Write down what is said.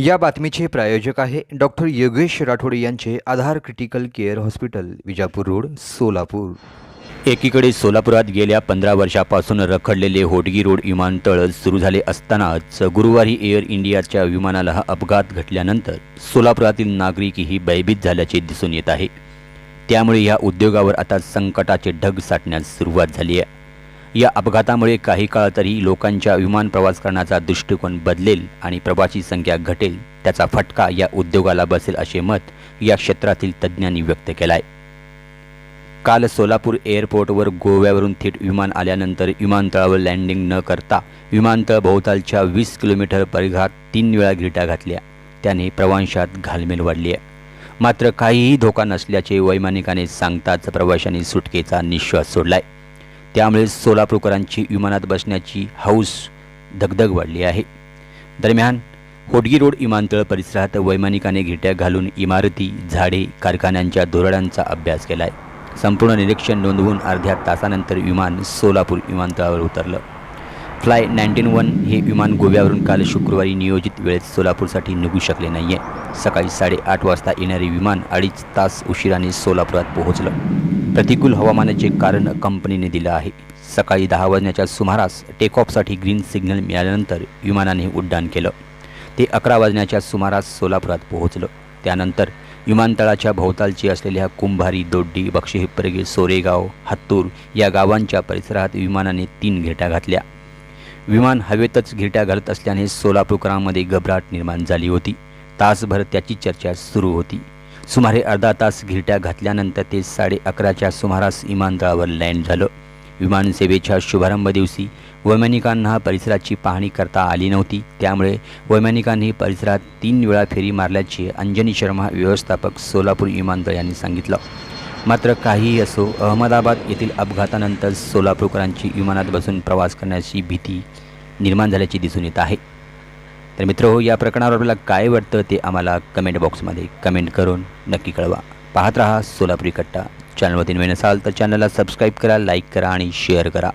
या बातमीचे प्रायोजक आहे डॉक्टर योगेश राठोड यांचे Aadhaar critical care hospital Vijapur road Solapur. एकीकडे सोलापुरात गेल्या पंधरा वर्षापासून रखडलेले होटगी रोड विमानतळ सुरू झाले असतानाच गुरुवारी एअर इंडियाच्या विमानाला हा अपघात घटल्यानंतर सोलापुरातील नागरिकही भयभीत झाल्याचे दिसून येत आहे. त्यामुळे या उद्योगावर आता संकटाचे ढग साठण्यास सुरुवात झाली आहे. या अपघातामुळे काही काळ तरी लोकांच्या विमान प्रवास करण्याचा दृष्टिकोन बदलेल आणि प्रवासी संख्या घटेल त्याचा फटका या उद्योगाला बसेल असे मत या क्षेत्रातील तज्ज्ञांनी व्यक्त केलं आहे काल सोलापूर एअरपोर्टवर गोव्यावरून थेट विमान आल्यानंतर विमानतळावर लँडिंग न करता विमानतळ भोवतालच्या वीस किलोमीटर परिघात तीन वेळा घिरट्या घातल्या. त्याने प्रवाशात घालमेल वाढली आहे. मात्र काहीही धोका नसल्याचे वैमानिकाने सांगताच प्रवाशांनी सुटकेचा निश्वास सोडलाय. त्यामुळे सोलापूरकरांची विमानात बसण्याची हौस धगधग वाढली आहे. दरम्यान होडगी रोड विमानतळ परिसरात वैमानिकाने घिट्या घालून इमारती झाडे कारखान्यांच्या धोरणांचा अभ्यास केलाय. संपूर्ण निरीक्षण नोंदवून अर्ध्या तासानंतर विमान सोलापूर विमानतळावर उतरलं. फ्लाय नाईन्टीन वन हे विमान गोव्यावरून काल शुक्रवारी नियोजित वेळेत सोलापूरसाठी निघू शकले नाही आहे सकाळी साडेआठ वाजता येणारे विमान अडीच तास उशिराने सोलापुरात पोहोचलं. प्रतिकूल हवामानाचे कारण कंपनीने दिलं आहे. सकाळी दहा वाजण्याच्या सुमारास टेकऑफसाठी ग्रीन सिग्नल मिळाल्यानंतर विमानाने उड्डाण केलं. ते अकरा वाजण्याच्या सुमारास सोलापुरात पोहोचलं. त्यानंतर विमानतळाच्या भोवतालची असलेल्या कुंभारी दोड्डी बक्षिहिप्परगे सोरेगाव हत्तूर या गावांच्या परिसरात विमानाने तीन घेट्या घातल्या. विमान हवेतच घिरट्या घालत असल्याने सोलापूरकरांमध्ये घबराट निर्माण झाली होती. तासभर त्याची चर्चा सुरू होती. सुमारे अर्धा तास घिरट्या घातल्यानंतर ते साडे अकराच्या सुमारास विमानतळावर लँड झालं. विमानसेवेच्या शुभारंभ दिवशी वैमानिकांना परिसराची पाहणी करता आली नव्हती. त्यामुळे वैमानिकांनी परिसरात तीन वेळा फेरी मारल्याचे अंजनी शर्मा व्यवस्थापक सोलापूर विमानतळ यांनी सांगितलं. मात्र काहीही असो अहमदाबाद येथील अपघातानंतर सोलापूरकरांची विमानात बसून प्रवास करण्याची भीती निर्माण झाल्याची दिसून येत आहे. तर मित्र या प्रकरणावर आपल्याला काय वाटतं ते आम्हाला कमेंट बॉक्समध्ये कमेंट करून नक्की कळवा. पाहत रहा सोलापुरी कट्टा. चॅनलवरती नवीन असाल तर चॅनलला सबस्क्राईब करा लाईक करा आणि शेअर करा.